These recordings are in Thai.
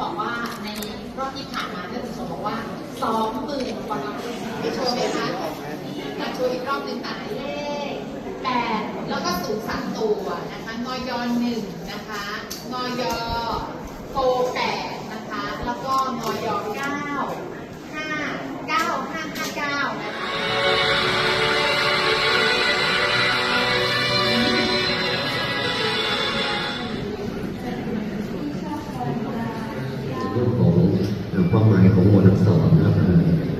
บอกว่าในรอบที่ผ่านมาท่านสมบอกว่าสองหมื่นกว่าไปโชว์ไหมคะจะโชว์อีกรอบหนึ่งค่ะเลขแปดแล้วก็สูงสามตัวนะคะงอยอหนึ่งนะคะงอยอโฟแปดนะคะ แล้วก็งอยอเก้า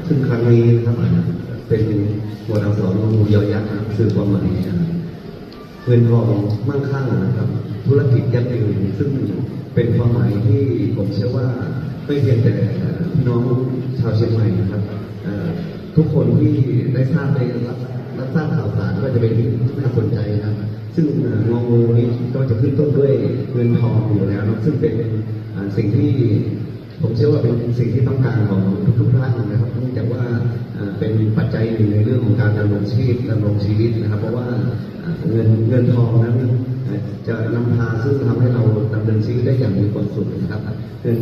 ซึ่งครั้งนี้นะครับเป็นหมวดอักษรของงูยอยักษ์สื่อความหมายเงินทองมั่งคั่งนะครับ ธุรกิจยั่งยืนซึ่งเป็นความหมายที่ผมเชื่อว่าไม่เพียงแต่พี่น้องชาวเชียงใหม่นะครับทุกคนที่ได้ทราบได้รับรับทราบข่าวสารก็จะเป็นที่น่าสนใจนะครับซึ่งงองูนี้ก็จะขึ้นต้นด้วยเงินทองอยู่แล้ว ซึ่งเป็นสิ่งที่ผมเชื่อว่าเป็นสิ่งที่ต้องการขำรงชีพดำรงชีวิตนะครับ เพราะว่าเงินเงินทองนั้นจะนำพาซึ่งทำให้เราดำเนินชีวิตได้อย่างมีความสุขนะครับเงิน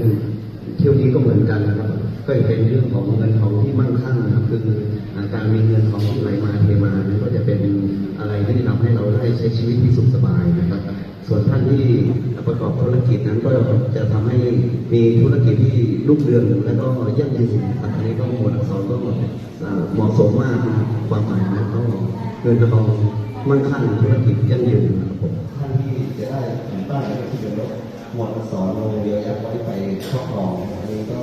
เที่ยวนี้ก็เหมือนกันนะครับ ก็จะเป็นเรื่องของเงินทองที่มั่งคั่งนะครับคือการมีเงินทองที่ไหลมาเทมานั้นก็จะเป็นอะไรที่ทำให้เราได้ใช้ชีวิตที่สุขสบายนะครับ ส่วนท่านที่ประกอบธุรกิจนั้นก็จะทำให้มีธุรกิจที่รุ่งเรืองและก็ยั่งยืนครับอันนี้ก็หมวดอักษรก็เอ่อเหมาะสมมากนะความหมายนะก็เงินทองมั่งคั่งธุรกิจยั่งยืนครับผมท่านที่จะได้แผ่นป้ายที่เป็นรถหมวดอักษรโรงเรียนยักษ์ไว้ไปครอบครองอันนี้ก็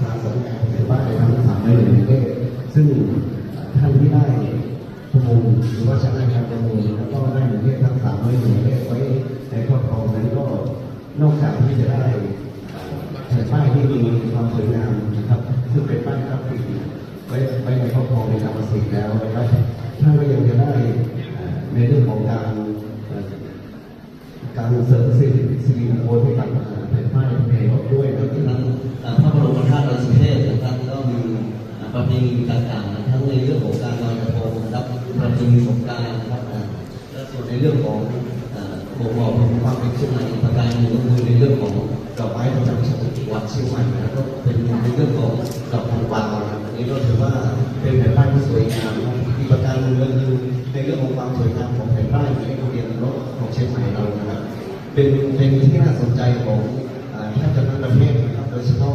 ทางสำนักงานแผ่นป้ายทำสามในหนึ่งประเซึ่งท่านที่ได้ประมูลหรือว่าชนะการประมูลแล้วก็ได้หนึ่งเลขทั้งสามเลขหนึ่งเลขไว้ในครอบครองนั้นก็นอก จะได้แผ่นป้ายที่มีความสวยงามนะครับ ซึ่งเป็นป้ายกราฟิกไว้ไว้ในครอบครองในกรรมสิทธิ์แล้วนะครับท่านก็ยังจะได้ในเรื่องของการการเสริมสิริสิริมงคลให้กับแผ่นป้ายในรถด้วยนะที่ทั้นั้งนพระบรมธาตุดอยสุเทพนะครับก็มีประเพณีต่างๆทั้งในเรื่องของการลอยกระทงนะครับประเพณีสงกานต์นะครับและส่วนในเรื่องของ เอ่อบ่งบอกถึงความเป็นเชียงใหม่ประการหนึ่งก็คือในเรื่องของดอกไม้ประจำจังหวัดเชียงใหม่นะครับก็เป็นในเรื่องของดอกทางวาวนะครับอันนี้ก็ถือว่าเป็นแผ่นป้ายที่สวยงามนะครับอีกประการหนึ่งก็คือในเรื่องของความสวยงามของแผ่นป้ายในโรงเรียนรถของเชียงใหม่เรานะครับ เป็นเป็นที่น่าสนใจของอ่าแทบจะทั้งประเทศนะครับโดยเฉพาะ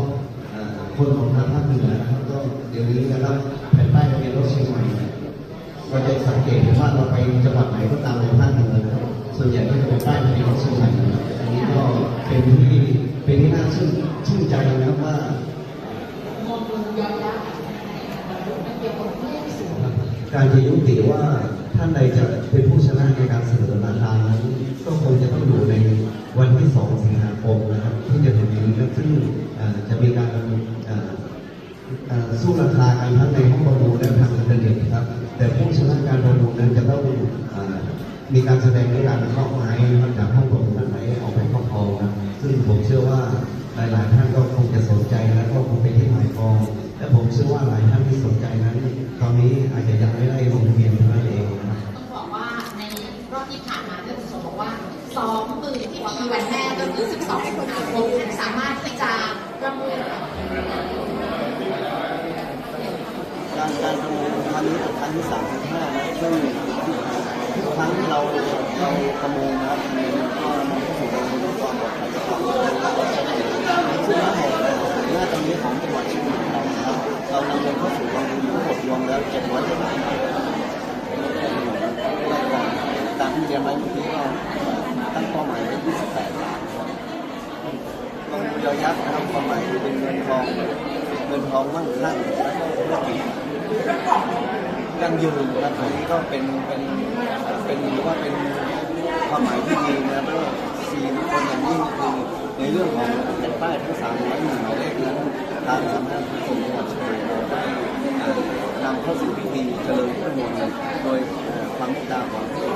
อ่าคนของทางภาคเหนือนะครับก็เดี๋ยวนี้นะครับแผ่นป้ายทะเบียนรถเชียงใหม่เราจะสังเกตว่าเราไปจังหวัดไหนก็ตามในภาคเหนือ ส่วนใหญ่ก็จะเป็นป้ายทะเบียนรถเชียงใหม่นะครับอันนี้ก็เป็นที่เป็นที่น่าชื่นชื่นใจนะว่างงงูยอยักษ์มันเกี่ยวกับเลขศูนย์การจะยุติว่าท่านใดจะเป็นผู้ชนะในการเสนอราคานั้นก็คงจะต้องอยู่ในวันที่ 2 สิงหาคมนะครับที่จะถึงนี้นะซึ่งจะมีการสู้ราคากันทั้งในห้องประมูลและทางอินเทอร์เน็ตนะครับ แต่ผู้ชนะการประมูลนั้นจะต้องอ มีการแสดงในการเคาะไม้นะครับจากห้องประมูลนั้นไหนออกไปครอบครองนะซึ่งผมเชื่อว่าหลายๆท่านก็คงจะสนใจและก็คงเป็นที่หมายปองและผมเชื่อว่าหลายท่านที่สนใจนั้นตอนนี้อาจจะยังไม่ได้ลงทะเบียนเท่านั้นเองนะครับต้องบอกว่าในรอบที่ผ่านมาท่านผู้ชมบอกว่าสองหมื่นที่มีวันแม่ก็คือ12สิงหาคมสามารถที่จะประมูลการการประมูลครั้งนี้ครั้งที่สามห้านะซึ่งทุกครั้งที่เราเรา ประมูลนะครับมันก็นำเข้าสู่การดูความปลอดภัยของเราซึ่งทั้งหมดนะเมื่อตรงนี้ของจังหวัดเชียงใหม่เรานะครับเรานำเงินเข้าสู่กองทุนหมดรวมแล้วเจ็ดร้อยล้านบาทตามที่เรียนไว้เมื่อกี้ก็ตั้งเป้าหมายไว้28ล้านกองทุนยอยักษ์นะครับความหมายคือเป็นเงินทองเงินทองมั่งคั่งและก็ธุรกิจยั่งยืนนะครับอันนี้ก็เป็นเป็นเป็นหรือว่าเป็น ความหมายที่ดีนะครับสี่คนอย่างนี้คือในเรื่องของแผ่นป้ายทั้งสามร้อยหนึ่งหมายเลขนั้นทางสำนักงานขนส่งจังหวัดเชียงใหม่เราได้นำเข้าสู่พิธีเจริญพระมงคลโดยความเมตตาของพระ